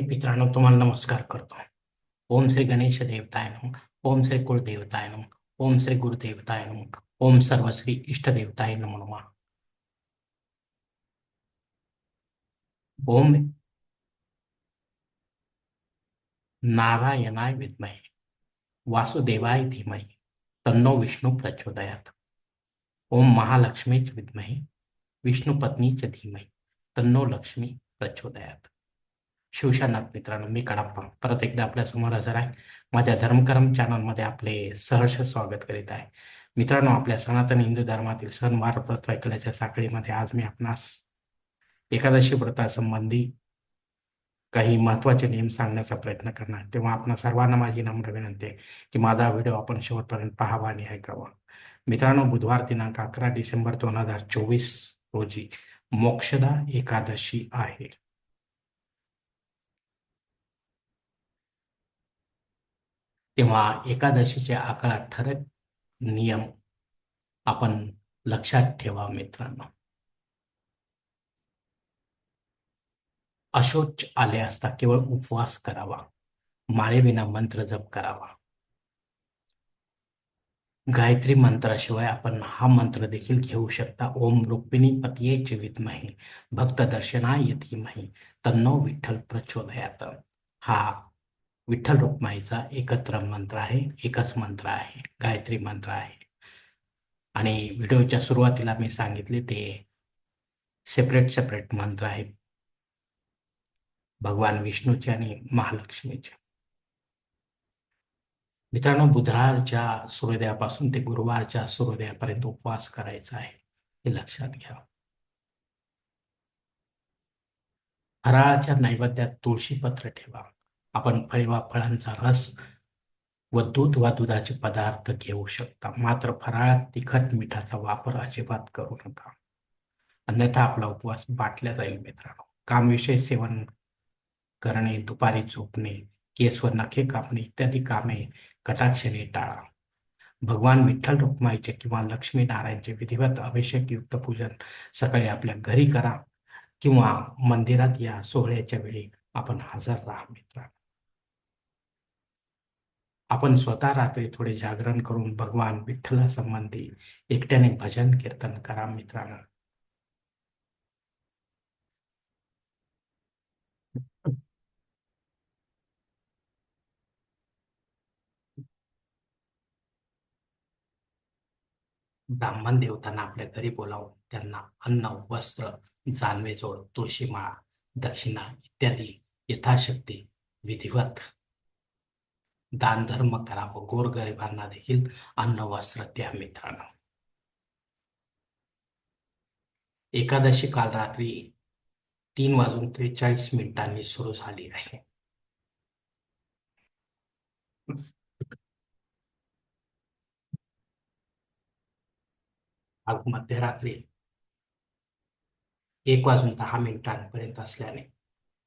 मी मित्रांनो तुम्हाला नमस्कार करतो ओम श्री गणेश देवताय नम ओम श्री कुलदेवताय नम ओम श्री गुरुदेवताय नम ओम सर्वश्री इष्टदेवताय नमो। नमः ओम नारायणाय विद्महे, वासुदेवाय धीमहि, तन्नो विष्णू प्रचोदयात। ओम महालक्ष्मीच विद्महे विष्णुपत्नीच धीमहि, तन्नो लक्ष्मी प्रचोदयात। शिवशानाथ मित्रांनो मी कडाप्पा. परत एकदा आपल्यासमोर हजर आहे. माझ्या धर्मकरम चॅनलमध्ये आपले सहर्ष स्वागत करीत आहे. मित्रांनो आपल्या सनातन हिंदू धर्मातील सणवार व्रत वैकल्याच्या साखळीमध्ये आज मी आपणास एकादशी व्रतासंबंधी काही महत्त्वाचे नियम सांगण्याचा प्रयत्न करणार. तेव्हा आपण सर्वांना माझी नम्र विनंती आहे की माझा व्हिडिओ आपण शेवटपर्यंत पाहावा आणि ऐकावा. मित्रांनो बुधवार दिनांक अकरा डिसेंबर दोन हजार चोवीस रोजी मोक्षदा एकादशी आहे. तेव्हा एकादशीचे आकडा ठरक नियम आपण लक्षात ठेवा मित्रांनो. अशोच आले असता केवळ उपवास करावा. माळेविना मंत्र जप करावा. गायत्री मंत्राशिवाय आपण हा मंत्र देखील घेऊ शकता. ओम रुक्मिणी पतियेचे विद्महे. भक्त दर्शनाय धीमहि तन्नो विठ्ठल प्रचोदयात. हा विठ्ठल रुक्माईचा एकत्र मंत्र आहे एकच मंत्र आहे गायत्री मंत्र आहे. आणि व्हिडिओच्या सुरुवातीला मी सांगितले ते सेपरेट सेपरेट मंत्र आहे भगवान विष्णूचे आणि महालक्ष्मीचे. मित्रांनो बुधवारच्या सूर्योदयापासून ते गुरुवारच्या सूर्योदयापर्यंत उपवास करायचा आहे हे लक्षात घ्या. फराळाच्या नैवेद्यात तुळशीपत्र ठेवा. आपण फळे वा फळांचा रस व दूध वा दुधाचे पदार्थ घेऊ शकता. मात्र फराळात तिखट मिठाचा वापर अजिबात करू नका. अन्यथा आपला उपवास बाटल्या जाईल मित्रांनो. कामविषय सेवन करणे दुपारी झोपणे केस व नखे कापणे इत्यादी कामे कटाक्षणे टाळा. भगवान विठ्ठल रुक्माईचे किंवा लक्ष्मी नारायणचे विधिवत अभिषेकयुक्त पूजन सकाळी आपल्या घरी करा किंवा मंदिरात या सोहळ्याच्या वेळी आपण हजर राहा मित्रांनो. आपण स्वतः रात्री थोडे जागरण करून भगवान विठ्ठला संबंधी एकट्याने भजन कीर्तन करा मित्रांनो. ब्राह्मण देवतांना आपल्या घरी बोलावून त्यांना अन्न वस्त्र जानवेजोड तुळशीमाळा दक्षिणा इत्यादी यथाशक्ती विधिवत दानधर्म करावं व गोरगरिबांना देखील अन्न वस्त्र द्या मित्रांनो. एकादशी काल रात्री तीन वाजून त्रेचाळीस मिनिटांनी सुरू झाली आहे. आज मध्यरात्री एक वाजून दहा मिनिटांपर्यंत असल्याने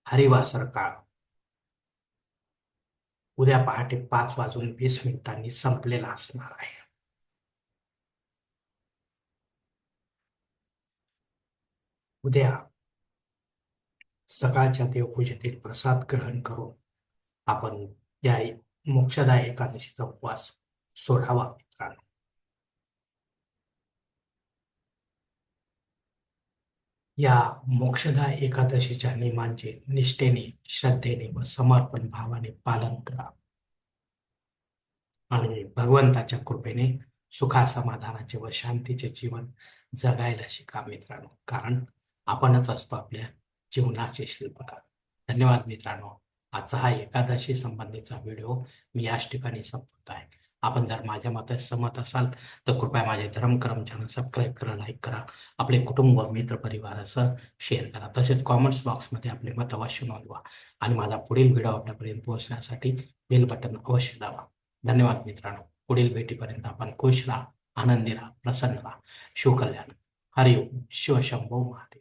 हरिवासर काळ उद्या पहाटे पाच वाजून वीस मिनिटांनी संपलेला असणार आहे. उद्या सकाळच्या देवपूजेतील प्रसाद ग्रहण करून आपण या मोक्षदाय एकादशीचा उपवास सोडावा मित्रांनो या मोक्षदा एकादशीच्या नियमांचे निष्ठेने श्रद्धेने व समर्पण भावाने पालन करा. आणि भगवंताच्या कृपेने सुखा समाधानाचे व शांतीचे जीवन जगायला शिका मित्रांनो. कारण आपणच असतो आपल्या जीवनाचे शिल्पकार. धन्यवाद मित्रांनो. आजचा हा एकादशी संबंधीचा व्हिडिओ मी याच ठिकाणी संपवत आहे. आपण जर माझ्या मतात सहमत असाल तर कृपया माझे धर्मक्रम चॅनल सबस्क्राईब करा लाईक करा. आपले कुटुंब मित्र परिवारासह शेअर करा. तसेच कॉमेंट्स बॉक्समध्ये आपले मत अवश्य नोंदवा. आणि माझा पुढील व्हिडिओ आपल्यापर्यंत पोहोचण्यासाठी बेल बटन अवश्य दावा धन्यवाद मित्रांनो. पुढील भेटीपर्यंत आपण खुश राहा आनंदी राहा प्रसन्न राहा. शिवकल्याण हरिओम. शिवशंभो महादेव.